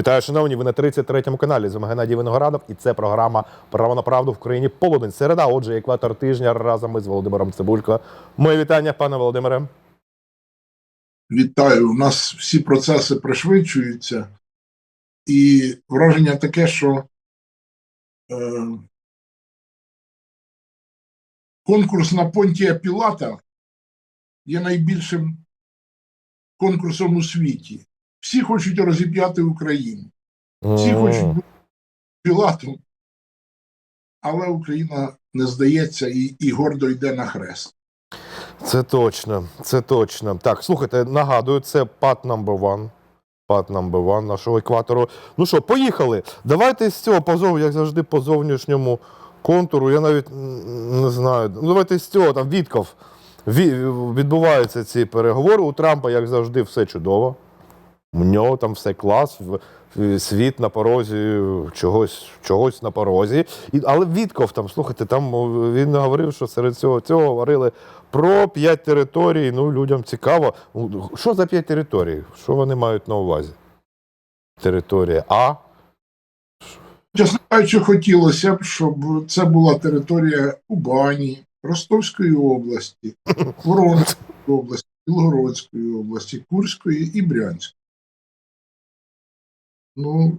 Вітаю, шановні. Ви на 33-му каналі. З вами Геннадій Виноградов, і це програма Право на правду в країні полудень. Середа. Отже, екватор тижня разом із Володимиром Цибулько. Моє вітання, пане Володимире. Вітаю. У нас всі процеси пришвидшуються, і враження таке, що е, конкурс на Понтія Пілата є найбільшим конкурсом у світі. Всі хочуть розіп'яти Україну, всі хочуть бути Пілатом, але Україна не здається і, і гордо йде на хрест. Це точно, це точно. Так, слухайте, нагадую, це пат number one. Пат number one нашого екватору. Ну що, поїхали. Давайте з цього позов, як завжди, по зовнішньому контуру. Я навіть не знаю. Ну, давайте з цього там Вітков. Відбуваються ці переговори. У Трампа, як завжди, все чудово. У нього там все клас, в- світ на порозі, чогось, чогось на порозі. І, але Вітков там, слухайте, там він говорив, що серед цього цього говорили про п'ять територій. Ну, людям цікаво. Що за п'ять територій? Що вони мають на увазі? Територія А. Чесно кажучи, хотілося б, щоб це була територія Кубані, Ростовської області, Воронезької області, Білгородської області, Курської і Брянської. Ну,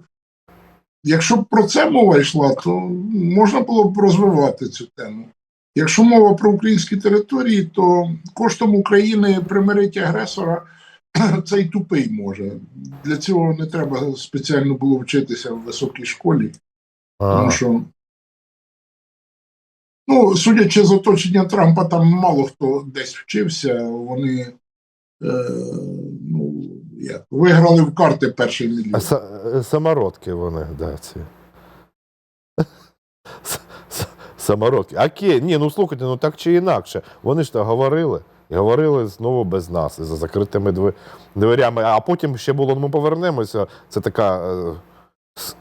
якщо б про це мова йшла, то можна було б розвивати цю тему. Якщо мова про українські території, то коштом України примирити агресора цей тупий може. Для цього не треба спеціально було вчитися в високій школі. Тому що, ну, судячи з оточення Трампа, там мало хто десь вчився. Вони е, ну, виграли в карти перший А мільйон. са- е, самородки вони, да, ці. Самородки. Окей, ні, ну слухайте, ну так чи інакше. Вони ж то говорили. І говорили знову без нас, за закритими дверями. А потім ще було, ну, ми повернемося. Це така е, с-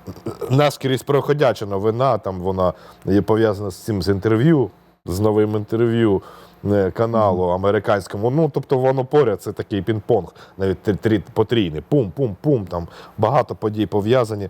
наскрізь проходяча новина, там вона є пов'язана з цим з інтерв'ю, з новим інтерв'ю е, каналу американському. Ну, тобто воно поряд, це такий пінг-понг, навіть потрійний. Пум-пум-пум, там багато подій пов'язані.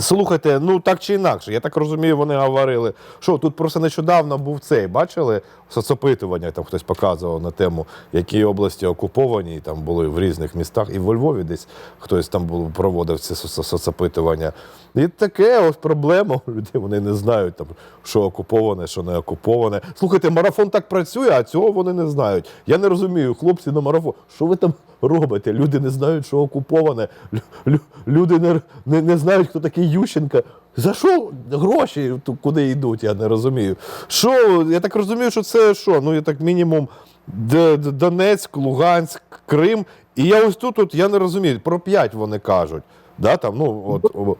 Слухайте, ну так чи інакше, я так розумію, вони говорили, що тут просто нещодавно був цей, бачили соцопитування, там хтось показував на тему, які області окуповані, там були в різних містах, і в Львові десь хтось там був, проводив ці соц- соцопитування. І таке ось проблема у людей, вони не знають, там, що окуповане, що не окуповане. Слухайте, марафон так працює, а цього вони не знають. Я не розумію, хлопці на марафон, що ви там робите? Люди не знають, що окуповане. Лю- лю- Люди не, не, не знають, хто такий Ющенка. За що гроші куди йдуть, я не розумію. Що, я так розумію, що це що? Ну, я так мінімум Донецьк, Луганськ, Крим. І я ось тут, от, я не розумію, про п'ять вони кажуть. Да, там, ну, от,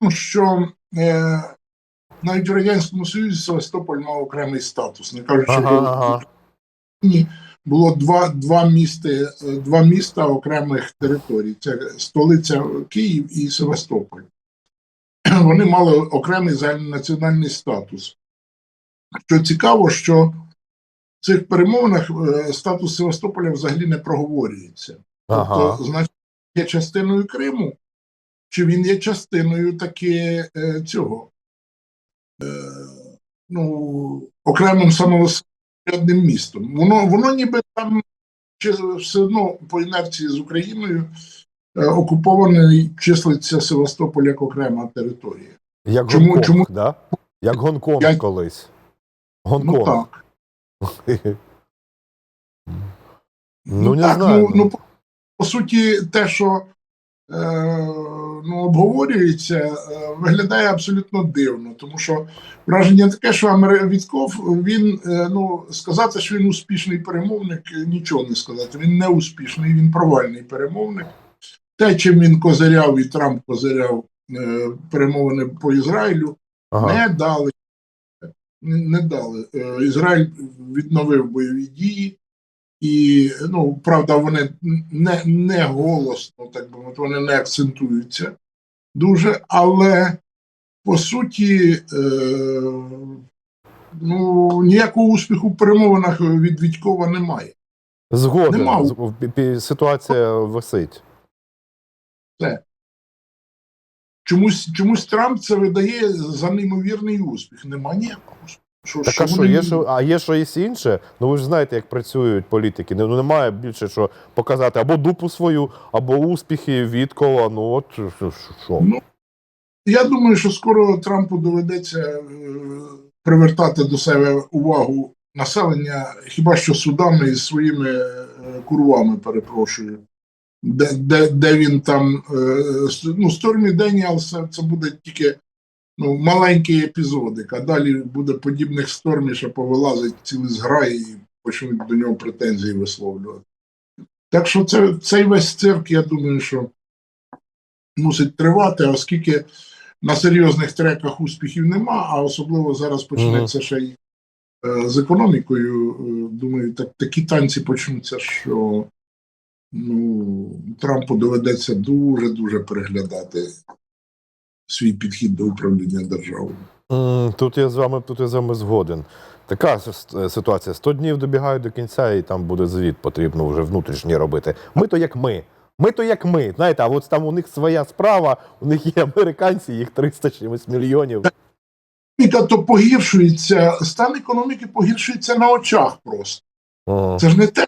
Тому що е, навіть в Радянському Союзі Севастополь мав окремий статус, не кажучи, Ага, що ага. Було два, два, місти, е, два міста окремих територій: це столиця Київ і Севастополь. Вони мали окремий загальнонаціональний статус. Що цікаво, що в цих перемовинах е, статус Севастополя взагалі не проговорюється. ага. Тобто, значить, є частиною Криму, чи він є частиною таки е, цього е, ну, окремим самоврядним містом. Воно, воно ніби там чи все одно по інерції з Україною окупований числиться Севастополь як окрема територія. Як Чому- Гонконг, чому- Да? Як Гонконг Я- колись. Ну так. Ну, не так, знаю. Ну, ну, по, по суті, те, що е, ну, обговорюється, е, виглядає абсолютно дивно, тому що враження таке, що Вітков, він е, ну, сказати, що він успішний перемовник, е, нічого не сказати. Він не успішний, він провальний перемовник. Те, чим він козиряв і Трамп козиряв е, перемовини по Ізраїлю, Ага. не дали. Не дали. Е, Ізраїль відновив бойові дії, і, ну, правда, вони не, не голосно, так би мовити, вони не акцентуються дуже, але по суті, е, ну, ніякого успіху в перемовинах від Вітькова немає. Згоден. Нема. Ситуація висить. Чомусь, чомусь Трамп це видає за неймовірний успіх. Нема ніякого. Що, Так а що, вони- є що, а є щось інше? Ну ви ж знаєте, як працюють політики. Ну немає більше що показати або дупу свою, або успіхи від кола. Ну от що- що. Ну, Я думаю, що скоро Трампу доведеться е, привертати до себе увагу населення хіба що судами і своїми е, курвами, перепрошую. Де, де, де він там е, ну, Стормі Деніалс це, буде тільки ну, маленький епізодик, а далі буде подібних стормів, що повилазить цілі зграї і почнуть до нього претензії висловлювати. Так що це, цей весь цирк, я думаю, що мусить тривати, оскільки на серйозних треках успіхів нема, а особливо зараз почнеться ще й е, з економікою. Е, Думаю, так, такі танці почнуться, що ну, Трампу доведеться дуже-дуже переглядати свій підхід до управління державою. Тут я з вами тут я з вами згоден. Така ситуація. 100 днів добігають до кінця, і там буде звіт потрібно вже внутрішній робити. Ми то як ми. Ми то як ми. Знаєте, а от там у них своя справа, у них є американці, їх 300 чимось мільйонів. Економіка то погіршується, стан економіки погіршується на очах просто. Це ж не те.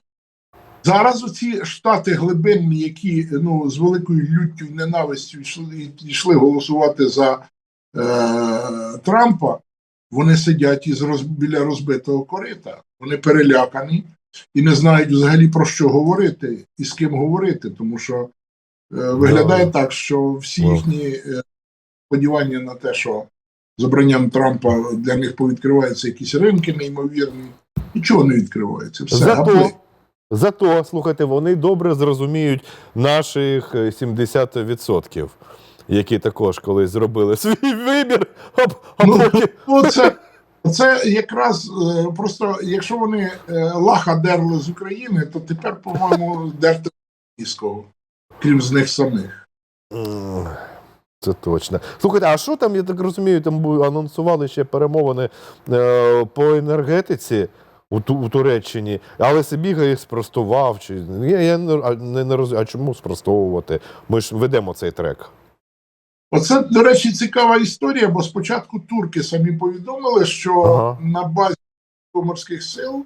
Зараз оці штати глибинні, які ну, з великою люттю і ненавистю йшли, йшли голосувати за е, Трампа, вони сидять із роз, біля розбитого корита. Вони перелякані і не знають взагалі про що говорити і з ким говорити, тому що е, виглядає Да. так, що всі їхні е, сподівання на те, що з обранням Трампа для них повідкриваються якісь ринки неймовірні, нічого не відкривається. Все Зато. Зато, слухайте, вони добре зрозуміють наших е, 70%, які також колись зробили свій вибір, а, а Ну. Ну, це, це якраз е, просто, якщо вони е, лаха дерли з України, то тепер, по-моєму, дерти кого, крім з них самих. Це точно. Слухайте, а що там, я так розумію, там анонсували ще перемовини е, по енергетиці у, у Туреччині, але Сибіга їх спростував. Чи... Я, я не, не, розумію, а чому спростовувати? Ми ж ведемо цей трек. Оце, до речі, цікава історія, бо спочатку турки самі повідомили, що Ага. на базі морських сил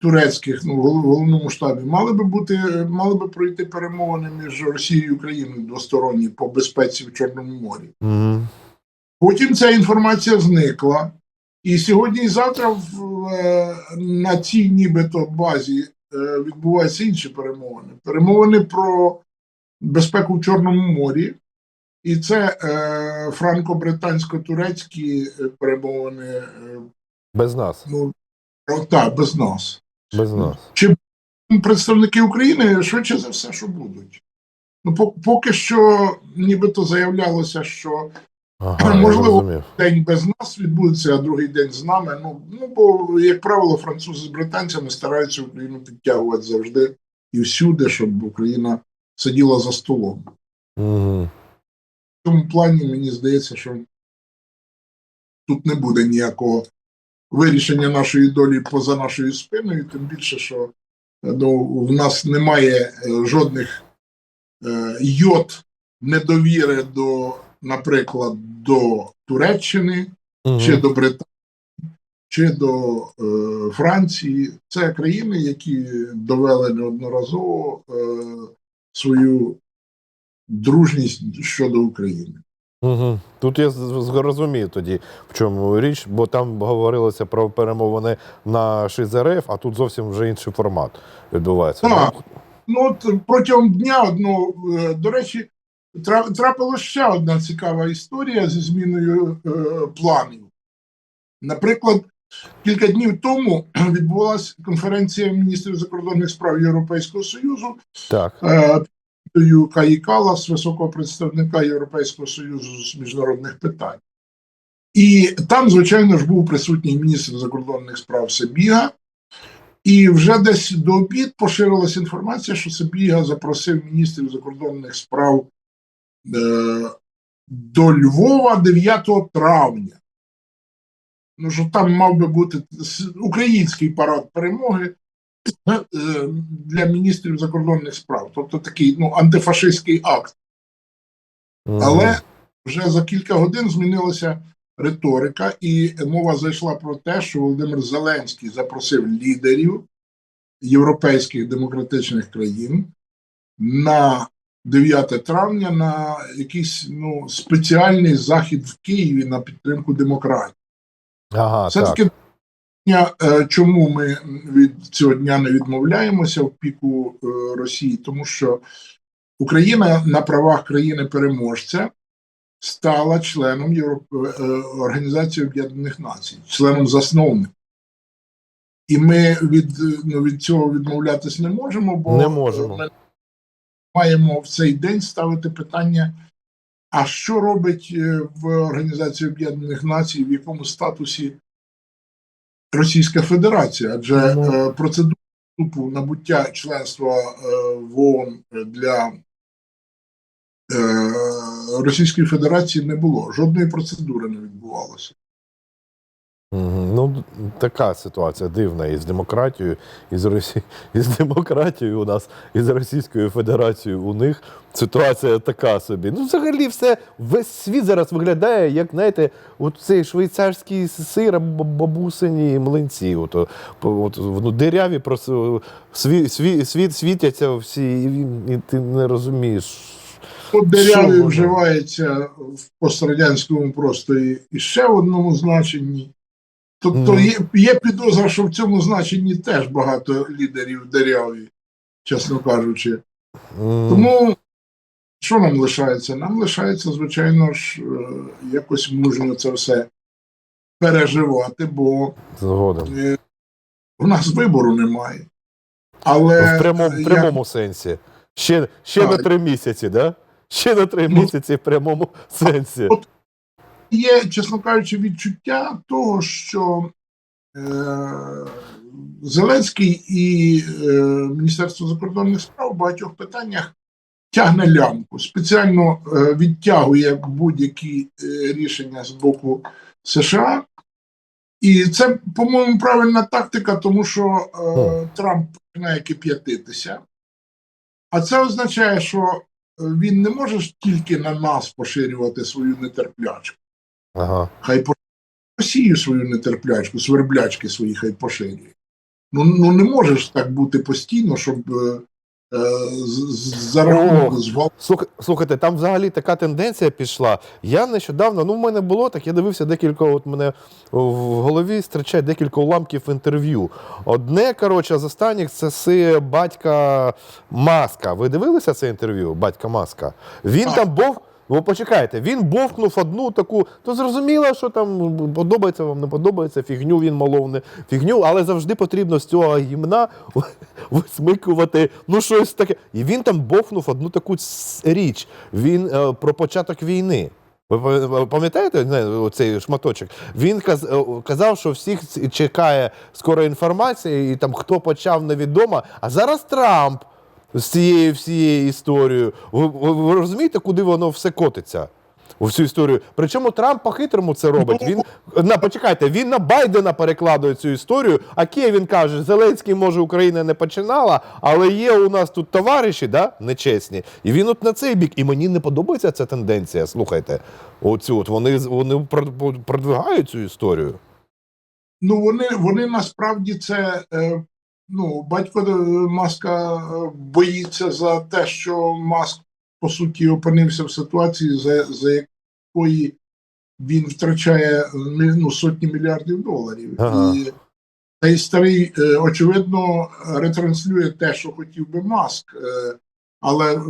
турецьких, ну, в головному штабі, мали би бути, мали би пройти перемовини між Росією і Україною двосторонні по безпеці в Чорному морі. Угу. Потім ця інформація зникла. І сьогодні і завтра в, е, на цій нібито базі е, відбуваються інші перемовини. Перемовини про безпеку в Чорному морі. І це е, франко-британсько-турецькі е, перемовини. Без нас. ну, так, без нас. Без нас. Представники України швидше за все, що будуть. Ну, поки що, нібито заявлялося, що Ага, Можливо. день без нас відбудеться, а другий день з нами. Ну, ну бо, як правило, французи з британцями стараються Україну підтягувати завжди і всюди, щоб Україна сиділа за столом. Угу. В цьому плані мені здається, що тут не буде ніякого вирішення нашої долі поза нашою спиною, тим більше, що ну, в нас немає е, жодних е, йод недовіри до, наприклад, до Туреччини чи до Британії, чи до е, Франції. Це країни, які довели неодноразово е, свою дружність щодо України. Угу. Тут я розумію тоді, в чому річ, бо там говорилося про перемовини на ШЗРФ, а тут зовсім вже інший формат відбувається. Так. Ну, Ну, от протягом дня одного, е, до речі, тра- трапилася ще одна цікава історія зі зміною е, планів. Наприклад, кілька днів тому відбулася конференція міністрів закордонних справ Європейського Союзу Так. е, Каї Калас, високого представника Європейського Союзу з міжнародних питань. І там, звичайно ж, був присутній міністр закордонних справ Себіга. І вже десь до обід поширилася інформація, що Себіга запросив міністрів закордонних справ до Львова 9 травня. Ну, що там мав би бути український парад перемоги е, для міністрів закордонних справ. Тобто такий ну, антифашистський акт. Але вже за кілька годин змінилася риторика, і мова зайшла про те, що Володимир Зеленський запросив лідерів європейських демократичних країн на 9 травня на якийсь ну, спеціальний захід в Києві на підтримку демократії. Ага, Це так. таке питання, е, чому ми від цього дня не відмовляємося в піку е, Росії, тому що Україна на правах країни-переможця стала членом Європ- е, Організації Об'єднаних Націй, членом засновником. І ми від, ну, від цього відмовлятись не можемо, бо Не можемо. Маємо в цей день ставити питання. А що робить е, в Організації Об'єднаних Націй, в якому статусі Російська Федерація? Адже Ну. е, процедура вступу набуття членства е, в ООН для е, Російської Федерації не було. Жодної процедури не відбувалося. Ну, така ситуація дивна і з демократією, і з, Росі... і з демократією у нас, і з Російською Федерацією у них. Ситуація така собі. Ну, взагалі, все, весь світ зараз виглядає, як, знаєте, от цей швейцарський сир, бабусині млинці. От, от, ну, диряві просто сві, сві, світ світяться всі, і, і ти не розумієш. От Що вживається в пострадянському просторі і ще в одному значенні. Тобто є, є підозра, що в цьому значенні теж багато лідерів деряві, чесно кажучи. Тому що нам лишається? Нам лишається, звичайно ж, е, якось мужньо це все переживати, бо Згодом. е, в нас вибору немає. Але В прямому, в прямому сенсі. Ще, ще Так. на три місяці, да? Ще на три Ну, місяці в прямому сенсі. от- є, чесно кажучи, відчуття того, що е, Зеленський і е, Міністерство закордонних справ в багатьох питаннях тягне лямку, спеціально е, відтягує будь-які е, рішення з боку США. І це, по-моєму, правильна тактика, тому що е, Трамп починає кип'ятитися. А це означає, що е, він не може тільки на нас поширювати свою нетерплячку. Ага. Хай по Росію свою нетерплячку, сверблячки свої хай поширює. Ну, ну не може ж так бути постійно, щоб е, е, за рахунок звал. Слухайте, там взагалі така тенденція пішла. Я нещодавно, ну в мене було так, я дивився декілька, от мене в голові стрічає декілька уламків інтерв'ю. Одне, коротше, з останніх це си батька Маска. Ви дивилися це інтерв'ю? Батька Маска? Він Так. там був. Ви почекайте, він бовкнув одну таку, то зрозуміло, що там подобається вам, не подобається, фігню він молов, не фігню, але завжди потрібно з цього гімна висмикувати, ну щось таке. І він там бовкнув одну таку річ. Він е, про початок війни. Ви пам- пам'ятаєте цей шматочок? Він е, казав, що всіх чекає скоро інформація, і там хто почав невідомо. А зараз Трамп з цією всією історією. Ви, ви, ви розумієте, куди воно все котиться? У всю історію. Причому Трамп по-хитрому це робить. Він на почекайте, він на Байдена перекладує цю історію. А Київ він каже: Зеленський, може, Україна не починала, але є у нас тут товариші, да, нечесні. І він от на цей бік. І мені не подобається ця тенденція. Слухайте, оцю от вони вони продвигають цю історію. Ну вони, вони насправді це. Е, ну, батько е, Маска е, боїться за те, що Маск по суті опинився в ситуації, за, за якої він втрачає е, ну, сотні мільярдів доларів. Ага. І цей старий, очевидно, ретранслює те, що хотів би Маск, але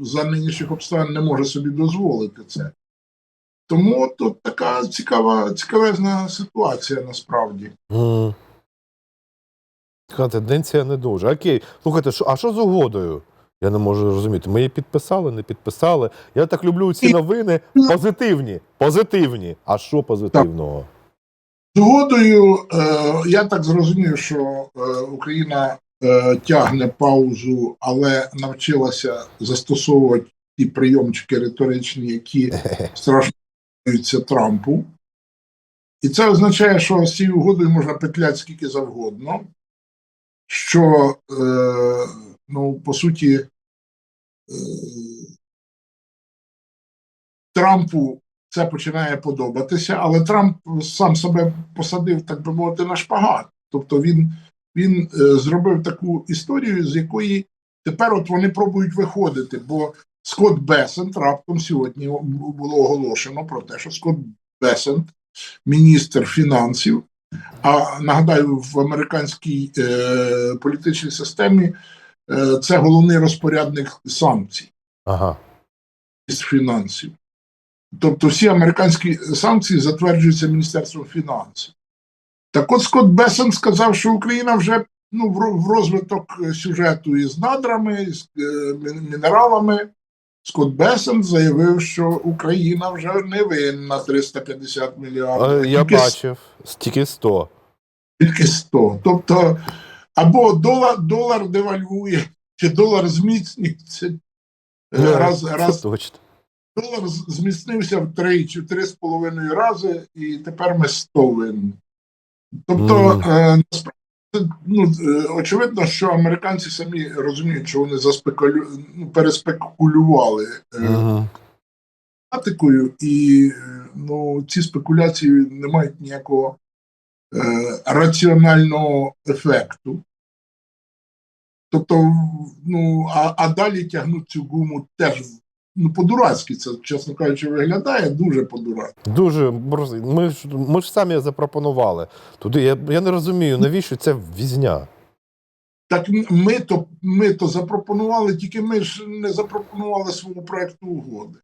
за нинішніх обставин не може собі дозволити це. Тому тут така цікава, цікавезна ситуація насправді. М. Така тенденція не дуже. Окей, слухайте, що, а що з угодою? Я не можу розуміти. Ми її підписали, не підписали. Я так люблю ці новини позитивні. Позитивні. А що позитивного? Згодою, е, я так зрозумів, що е, Україна е, тягне паузу, але навчилася застосовувати ті прийомчики риторичні, які страшно Трампу. І це означає, що з цією угодою можна петляти скільки завгодно, що, е, ну, по суті, е, Трампу це починає подобатися, але Трамп сам себе посадив, так би мовити, на шпагат. Тобто він, він е, зробив таку історію, з якої тепер от вони пробують виходити. Бо Скотт Бесент раптом сьогодні було оголошено про те, що Скотт Бесент, міністр фінансів, а нагадаю, в американській е, політичній системі е, це головний розпорядник санкцій Ага. з фінансів. Тобто всі американські санкції затверджуються Міністерством фінансів. Так от Скотт Бесен сказав, що Україна вже ну, в розвиток сюжету із надрами, із е, мінералами. Скотт Бесен заявив, що Україна вже не винна 350 мільярдів. Е, Я тільки бачив. Тільки 100. тільки 100. Тобто, або долар, долар девальвує, чи долар зміцнюється. Е, Раз, Це раз точно. долар зміцнився в 3 чи 3,5 рази, і тепер ми 100 винні. Тобто, Мгм. е, насправді, ну, е, очевидно, що американці самі розуміють, що вони заспекулю... ну, переспекулювали е, тематикою, і е, ну, ці спекуляції не мають ніякого е, раціонального ефекту. Тобто, ну, а, а далі тягнуть цю гуму теж ну, по-дурацьки це, чесно кажучи, виглядає дуже по-дурацьки. Дуже ми ж ми ж самі запропонували туди. Я, я не розумію, навіщо це візня. Так ми то, ми то запропонували, тільки ми ж не запропонували свого проекту угоди.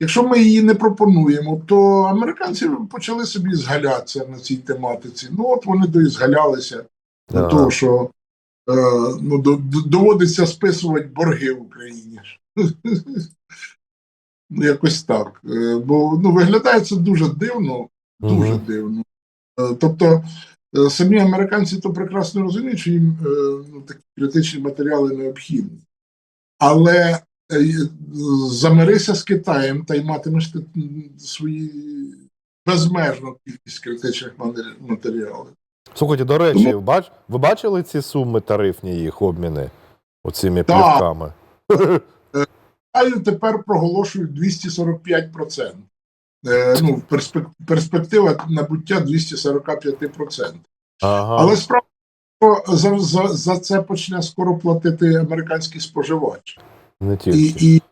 Якщо ми її не пропонуємо, то американці почали собі згалятися на цій тематиці. Ну, от вони доізгалялися до Ага. того, що е, ну, до- до- доводиться списувати борги в Україні. Ну, якось так. Е, бо ну, виглядає це дуже дивно, дуже Мгм. дивно. Е, Тобто е, самі американці то прекрасно розуміють, що їм ну, такі критичні матеріали необхідні. Але замирися з Китаєм та й матимеш ти свої безмежну кількість критичних матеріалів. Слухайте, до речі, бач, ви бачили ці суми тарифні їх обміни оцими плівками? Тепер проголошують 245%. Е, ну, перспек- перспектива набуття 245%. Ага. Але справа, за, за, за це почне скоро платити американський споживач. Не І, і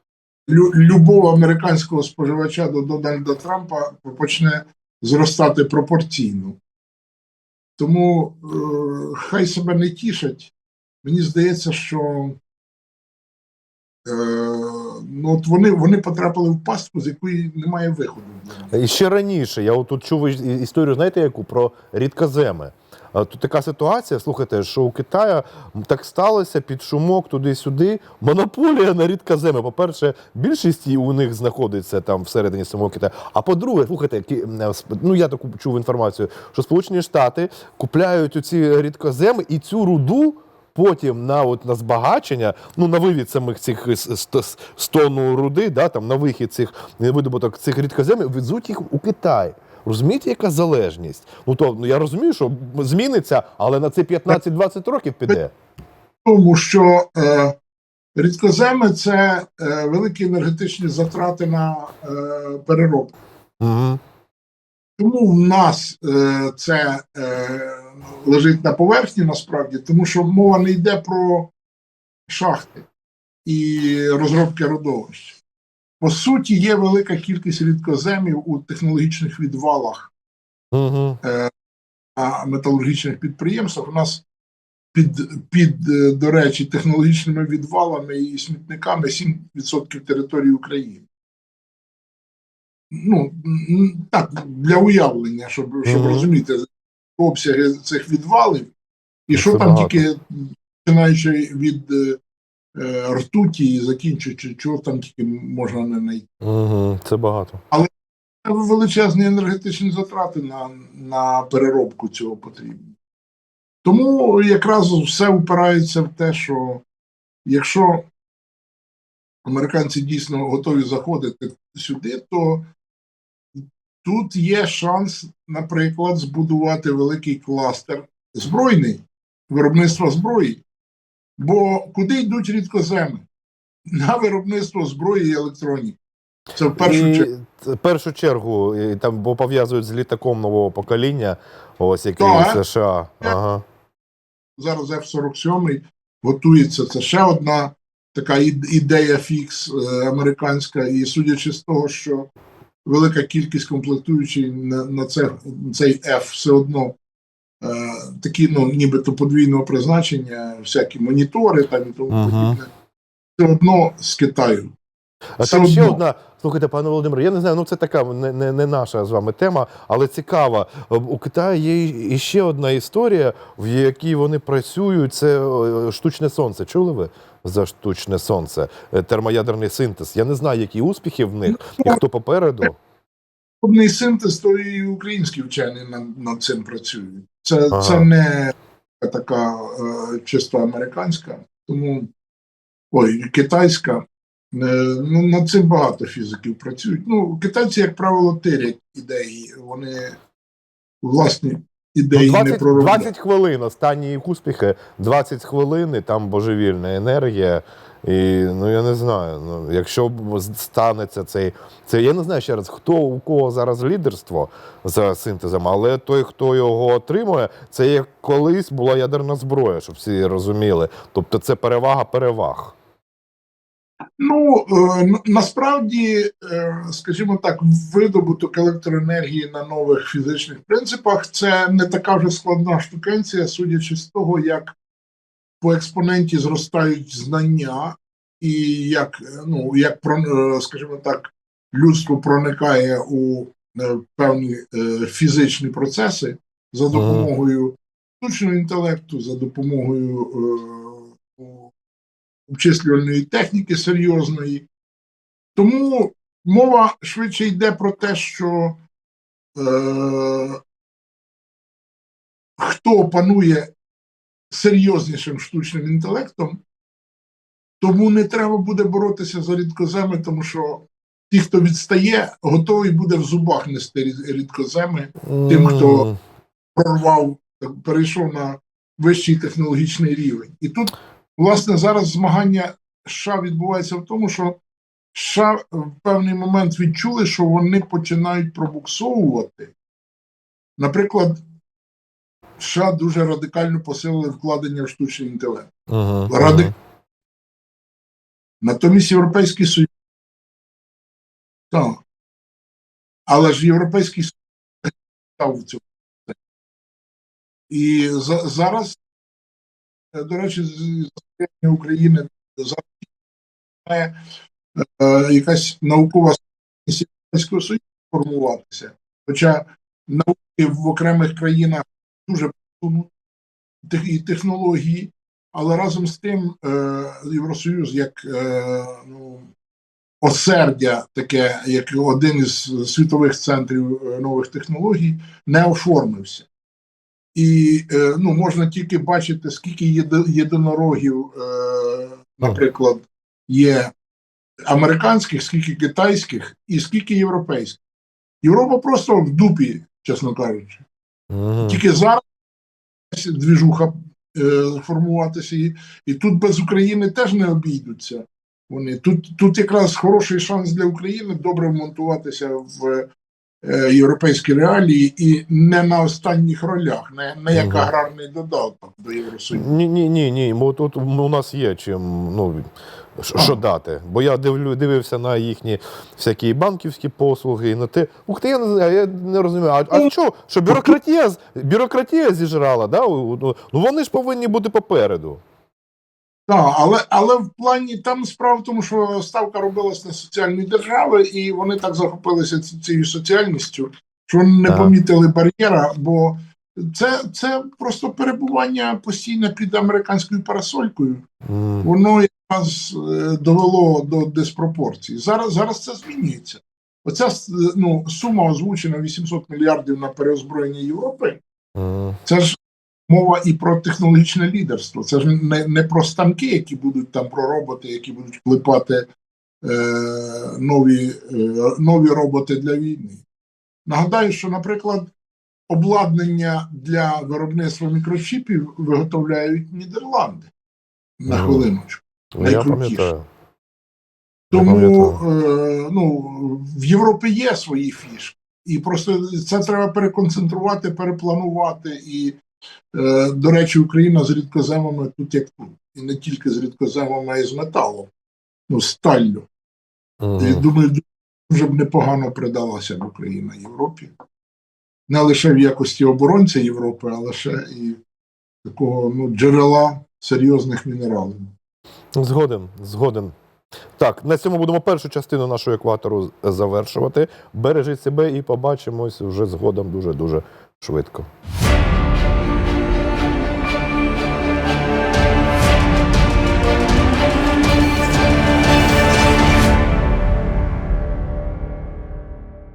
лю, любов американського споживача до Дональда Трампа почне зростати пропорційно. Тому е, хай себе не тішать. Мені здається, що ну, от вони, вони потрапили в пастку, з якої немає виходу. І ще раніше, я тут чув історію, знаєте, яку про рідкоземи. Тут така ситуація, слухайте, що у Китаю так сталося під шумок туди-сюди. Монополія на рідкоземи. По-перше, більшість у них знаходиться там всередині самого Китаю. А по-друге, слухайте, е, ну я таку чув інформацію, що Сполучені Штати купляють оці рідкоземи і цю руду. Потім на от на збагачення, ну на вивід самих цих с- ст- с- з тону руди, да, там на вихід цих е, видобуток цих рідкоземів, везуть їх у Китай. Розумієте, яка залежність? Ну то ну я розумію, що зміниться, але на це 15-20 років піде. тому що е, рідкоземи це е, великі енергетичні затрати на е, переробку. Угу. Тому в нас е, це е, лежить на поверхні насправді, тому що мова не йде про шахти і розробки родовищ. По суті, є велика кількість рідкоземів у технологічних відвалах Угу. на металургічних підприємствах. У нас під, під, е, до речі, технологічними відвалами і смітниками 7% території України. Ну, так, для уявлення, щоб, щоб Мгм. розуміти обсяги цих відвалів, і що Це там багато. тільки починаючи від е, е, ртуті і закінчуючи, чого там тільки можна не знайти. Угу. Це багато. Але величезні енергетичні затрати на, на переробку цього потрібні. Тому якраз все упирається в те, що якщо американці дійсно готові заходити сюди, то тут є шанс, наприклад, збудувати великий кластер збройний виробництва зброї. Бо куди йдуть рідкоземи? На виробництво зброї і електроніки. Це в першу і, чергу. В першу чергу, і там, бо пов'язують з літаком нового покоління, ось який Так. США. Ага. Зараз F-47 готується. Це ще одна така ідея фікс е, американська, і судячи з того, що велика кількість комплектуючих на, на це, цей F все одно е, такі, ну, нібито подвійного призначення, всякі монітори там і тому ага. подібне, все одно з Китаю. А Все там ще одно. одна, слухайте, пане Володимире, я не знаю, ну це така не, не, не наша з вами тема, але цікава. У Китаї є і- ще одна історія, в якій вони працюють. Це е, штучне сонце. Чули ви за штучне сонце? Е, Термоядерний синтез. Я не знаю, які успіхи в них і хто попереду. Подобний синтез, то і українські вчені над, над цим працюють. Це, Ага. це не така е, чисто американська, тому ой, китайська. Е, ну, над цим багато фізиків працюють. Ну, китайці, як правило, тирять ідеї, вони власні Ну, ідеї не 20, проробляють. 20 хвилин, останні їх успіхи, 20 хвилин, і там божевільна енергія. І ну я не знаю. Ну, якщо станеться цей, це я не знаю ще раз, хто у кого зараз лідерство за синтезом, але той, хто його отримує, це як колись була ядерна зброя, щоб всі розуміли. Тобто це перевага переваг. Ну е, насправді, е, скажімо так, видобуток електроенергії на нових фізичних принципах це не така вже складна штукенція, судячи з того, як по експоненті зростають знання, і як, е, ну, як скажімо так, людство проникає у певні фізичні процеси за допомогою штучного інтелекту, за допомогою обчислювальної техніки серйозної. Тому мова швидше йде про те, що е, хто опанує серйознішим штучним інтелектом, тому не треба буде боротися за рідкоземи, тому що ті, хто відстає, готовий буде в зубах нести рід- рідкоземи, Тим, хто- прорвав, перейшов на вищий технологічний рівень. І тут, власне, зараз змагання США відбувається в тому, що США в певний момент відчули, що вони починають пробуксовувати. Наприклад, США дуже радикально посилили вкладення в штучний інтелект. мгм, Ради- мгм. Натомість Європейський Союз. Так. Але ж Європейський Союз став в цьому. І за, зараз, до речі, з з України зараз має е, якась наукова Європейського Союзу формуватися. Хоча науки в окремих країнах дуже і технології, але разом з тим е, Євросоюз як е, ну, осердя, таке, як один із світових центрів е, нових технологій, не оформився. І е, ну, можна тільки бачити, скільки єди- єдинорогів, е, наприклад, є американських, скільки китайських і скільки європейських. Європа просто в дупі, чесно кажучи. Мгм. Тільки зараз двіжуха е, формуватися, і, і тут без України теж не обійдуться. Вони тут, тут якраз хороший шанс для України добре вмонтуватися в європейські реалії і не на останніх ролях, не, не як Мгм. аграрний додаток до Євросоюзу. Ні, ні, ні, ні. Бо тут у нас є чим ну, що дати. Бо я дивлю, дивився на їхні всякі банківські послуги, і на те. Ух ти, я не знаю, я не розумію. А, а що, що бюрократія, бюрократія зіжрала, да? Ну ну, вони ж повинні бути попереду. Так, але, але в плані там справа в тому, що ставка робилась на соціальні держави, і вони так захопилися цією соціальністю, що не Так. помітили бар'єра, бо це, це просто перебування постійно під американською парасолькою. М. Воно якраз е, довело до диспропорцій. Зараз, зараз це змінюється. Оця е, ну, сума озвучена 800 мільярдів на переозброєння Європи. М. Це ж мова і про технологічне лідерство. Це ж не, не про станки, які будуть там про роботи, які будуть клепати е, нові, е, нові роботи для війни. Нагадаю, що, наприклад, обладнання для виробництва мікрочіпів виготовляють Нідерланди. На хвилиночку. Найкрутіше. Тому е, ну, в Європі є свої фішки. І просто це треба переконцентрувати, перепланувати. І, до речі, Україна з рідкоземами тут як тут. І не тільки з рідкоземами, а й з металом, ну, сталлю. Мгм. І думаю, дуже б непогано придалася б Україна Європі. Не лише в якості оборонця Європи, а лише і такого ну, джерела серйозних мінералів. Згоден, згоден. Так, на цьому будемо першу частину нашого екватору завершувати. Бережіть себе і побачимось вже згодом дуже-дуже швидко.